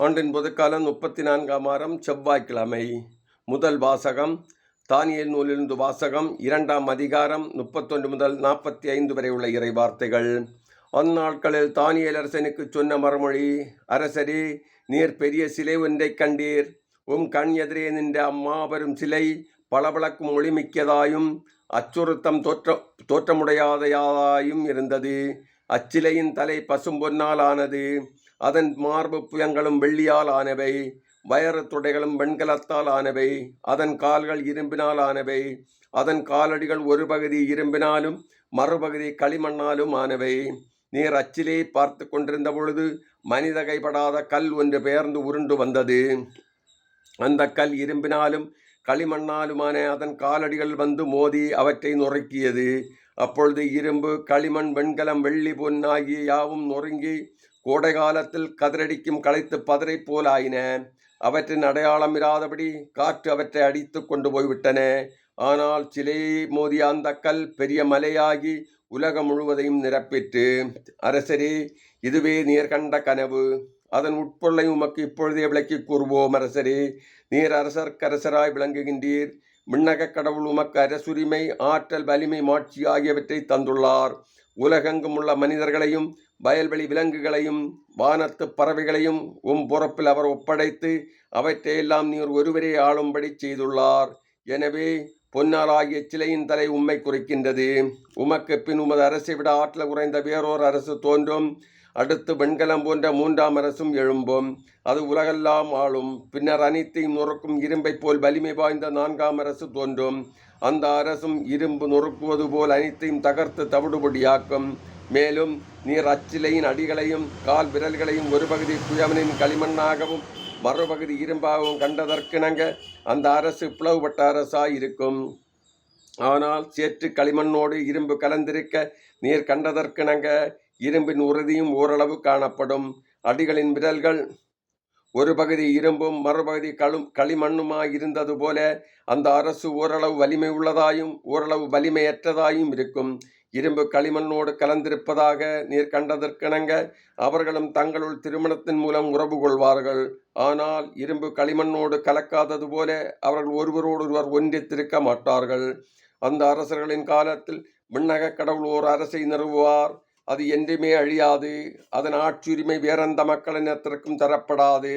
ஆண்டின் பொதுக்காலம் முப்பத்தி நான்காம் வாரம் செவ்வாய்க்கிழமை. முதல் வாசகம் தானியல் நூலிலிருந்து வாசகம் இரண்டாம் அதிகாரம் முப்பத்தொன்று முதல் நாற்பத்தி ஐந்து வரை உள்ள இறை வார்த்தைகள். அந்நாட்களில் தானியல் அரசனுக்கு சொன்ன மறுமொழி அரசரே நீர் பெரிய சிலை ஒன்றைக் கண்டீர். உம் கண் எதிரே நின்ற அம்மாபெரும் சிலை பளபளக்கும் ஒளிமிக்கதாயும் அச்சுறுத்தம் தோற்ற தோற்றமுடையாதையாதாயும் இருந்தது. அச்சிலையின் தலை பசும்பொன்னால் ஆனது அதன் மார்பு புயங்களும் வெள்ளியால் ஆனவை வயறு துடைகளும் வெண்கலத்தால் ஆனவை அதன் கால்கள் இரும்பினால் ஆனவை அதன் காலடிகள் ஒரு பகுதி இரும்பினாலும் மறுபகுதி களிமண்ணாலும் ஆனவை. நீர் அச்சிலே பார்த்து கொண்டிருந்த பொழுது மனித கைப்படாத கல் ஒன்று பெயர்ந்து உருண்டு வந்தது. அந்த கல் இரும்பினாலும் களிமண்ணாலுமான அதன் காலடிகள் வந்து மோதி அவற்றை நொறுக்கியது. அப்பொழுது இரும்பு களிமண் வெண்கலம் வெள்ளி பொன் ஆகிய யாவும் நொறுங்கி கோடை காலத்தில் கதிரடிக்கும் களைத்து பதரை போலாயின. அவற்றின் அடையாளம் இராதபடி காற்று அவற்றை அடித்து கொண்டு போய்விட்டன. ஆனால் சிலையை மோதிய அந்த கல் பெரிய மலையாகி உலகம் முழுவதையும் நிரப்பிற்று. அரசரே இதுவே நீர் கண்ட கனவு. அதன் உட்பொருளை உமக்கு இப்பொழுதே விளக்கிக் கூறுவோம் அரசரே. நீர் அரசர்க்கரசராய் விளங்குகின்றீர். மின்னகக் கடவுள் உமக்கு அரசுரிமை ஆற்றல் வலிமை மாட்சி ஆகியவற்றை தந்துள்ளார். உலகெங்கும் உள்ள மனிதர்களையும் வயல்வெளி விலங்குகளையும் வானத்து பறவைகளையும் உம் பொறுப்பில் அவர் ஒப்படைத்து அவற்றையெல்லாம் நீர் ஒருவரே ஆளும்படி செய்துள்ளார். எனவே பொன்னாலாகிய சிலையின் தலை உம்மை குறிக்கின்றது. உமக்கு பின் உமது அரசை விட ஆற்றல் குறைந்த வேறோர் அரசு தோன்றும். அடுத்து வெண்கலம் போன்ற மூன்றாம் அரசும் எழும்பும். அது உலகெல்லாம் ஆளும். பின்னர் அனைத்தையும் நொறுக்கும் இரும்பைப் போல் வலிமை வாய்ந்த நான்காம் அரசு தோன்றும். அந்த அரசும் இரும்பு நொறுக்குவது போல் அனைத்தையும் தகர்த்து தவிடுபடியாக்கும். மேலும் நீர் அச்சிலையின் அடிகளையும் கால் விரல்களையும் ஒரு பகுதி குயவனின் களிமண்ணாகவும் மறுபகுதி இரும்பாகவும் கண்டதற்கிணங்க அந்த அரசு பிளவுபட்ட அரசாய் இருக்கும் ஆனால் சேற்று களிமண்ணோடு இரும்பு கலந்திருக்க நீர் கண்டதற்கிணங்க இரும்பின் உறுதியும் ஓரளவு காணப்படும். அடிகளின் விரல்கள் ஒரு பகுதி இரும்பும் மறுபகுதி களும் களிமண்ணுமாய் இருந்தது போல அந்த அரசு ஓரளவு வலிமை உள்ளதாயும் ஓரளவு வலிமையற்றதாயும் இருக்கும். இரும்பு களிமண்ணோடு கலந்திருப்பதாக நீர் கண்டதற்கிணங்க அவர்களும் தங்களுள் திருமணத்தின் மூலம் உறவு கொள்வார்கள். ஆனால் இரும்பு களிமண்ணோடு கலக்காதது போல அவர்கள் ஒருவரோடொருவர் ஒன்றித்திருக்க மாட்டார்கள். அந்த அரசர்களின் காலத்தில் விண்ணக கடவுள் ஓர் அரசை நிறுவுவார். அது என்றுமே அழியாது. அதன் ஆட்சியுரிமை வேறெந்த மக்களினத்திற்கும் தரப்படாது.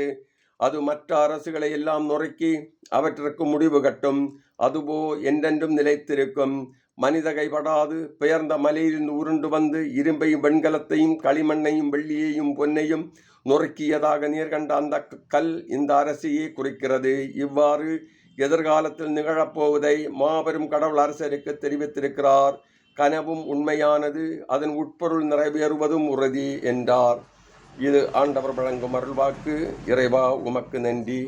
அது மற்ற அரசுகளை எல்லாம் நொறுக்கி அவற்றிற்கு முடிவு கட்டும். அதுபோ என்றென்றும் நிலைத்திருக்கும். மனித கைப்படாது. பெயர்ந்த மலையிலிருந்து உருண்டு வந்து இரும்பையும் வெண்கலத்தையும் களிமண்ணையும் வெள்ளியையும் பொன்னையும் நொறுக்கியதாக நீர் கண்ட அந்த கல் இந்த அரசையே குறிக்கிறது. இவ்வாறு எதிர்காலத்தில் நிகழப்போவதை மாபெரும் கடவுள் அரசருக்கு தெரிவித்திருக்கிறார். கனவும் உண்மையானது அதன் உட்பொருள் நிறைவேறுவதும் உறுதி என்றார். இது ஆண்டவர் வழங்கும் அருள்வாக்கு. இறைவா உமக்கு நன்றி.